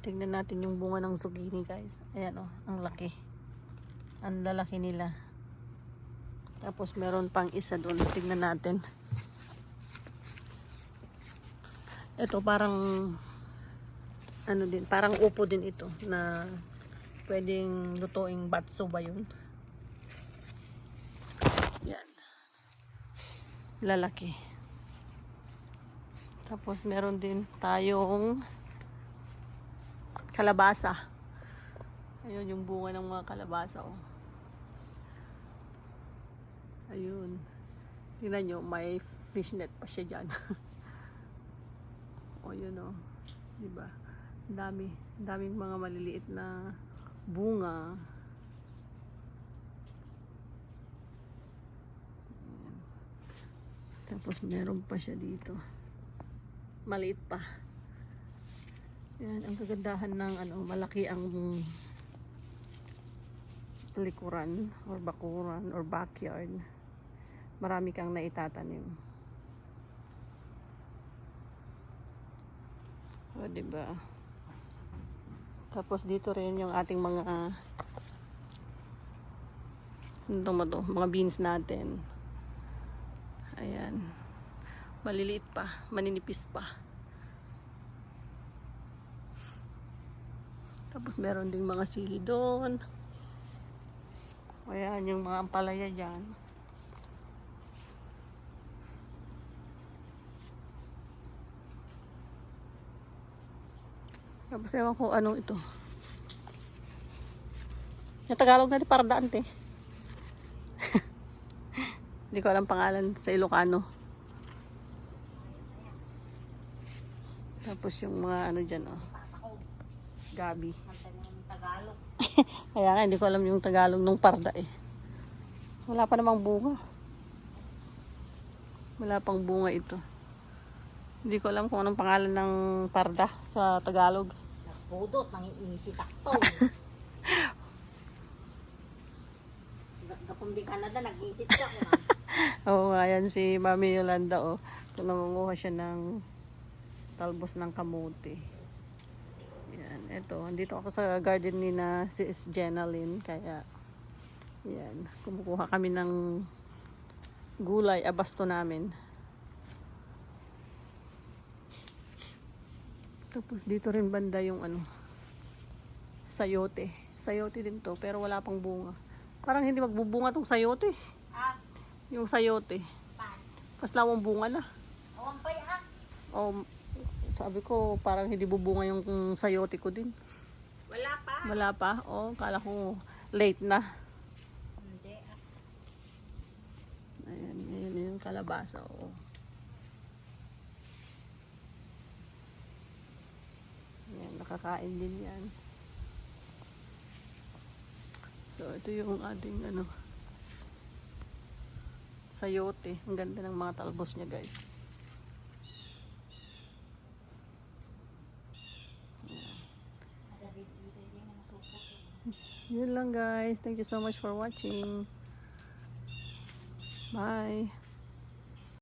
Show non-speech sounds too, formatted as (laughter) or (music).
Tignan natin yung bunga ng zucchini guys. Ayan oh, ang laki. Ang lalaki nila. Tapos meron pang isa doon. Tignan natin. Ito parang ano din, parang upo din ito na pwedeng lutuing batso ba yun? Yan. Lalaki. Tapos meron din tayong kalabasa. Ayun yung bunga ng mga kalabasa oh. Ayun. Tingnan nyo, may fishnet pa siya dyan. (laughs) o yun o. Diba? Dami. Daming mga maliliit na bunga. Tapos meron pa siya dito. Maliit pa. Yan, ang kagandahan ng ano, malaki ang likuran or bakuran or backyard. Marami kang naitatanim. O, diba? Tapos dito rin yung ating mga ano to, mga beans natin. Ayan. Maliliit pa, maninipis pa. Tapos meron ding mga sili doon. Ayan, yung mga ampalaya dyan. Tapos ewan ko anong ito. Yung Tagalog natin para daan, te. (laughs) Hindi ko alam pangalan sa Ilocano. Tapos yung mga ano dyan, oh. Gabi. Tagalog. (laughs) Kaya nga, hindi ko alam yung Tagalog ng parda eh. Wala pa namang bunga. Wala pang bunga ito. Hindi ko alam kung anong pangalan ng parda sa Tagalog. Nagpudot, nangiisi takto. Kapag (laughs) di Canada, nag-iisip ka. (laughs) Oo nga, yan si Mami Yolanda oh. Kung nangunguha siya ng talbos ng kamote. Eto. Andito ako sa garden ni na si Jenna Lynn. Kaya, yan. Kumukuha kami ng gulay, abasto namin. Tapos dito rin banda yung ano, sayote. Sayote din to, pero wala pang bunga. Parang hindi magbubunga tong sayote. Ah, Yung sayote. pan. Paslawang bunga na. Awan pa ah. O, sabi ko, parang hindi bubunga yung sayote ko din. Wala pa. Wala pa. O, kala ko late na. Hindi ah. Ayan, ayan yung kalabasa. O. Ayan, nakakain din yan. So, ito yung ating ano, sayote. Ang ganda ng mga talbos niya, guys. Yun lang guys. Thank you so much for watching. Bye.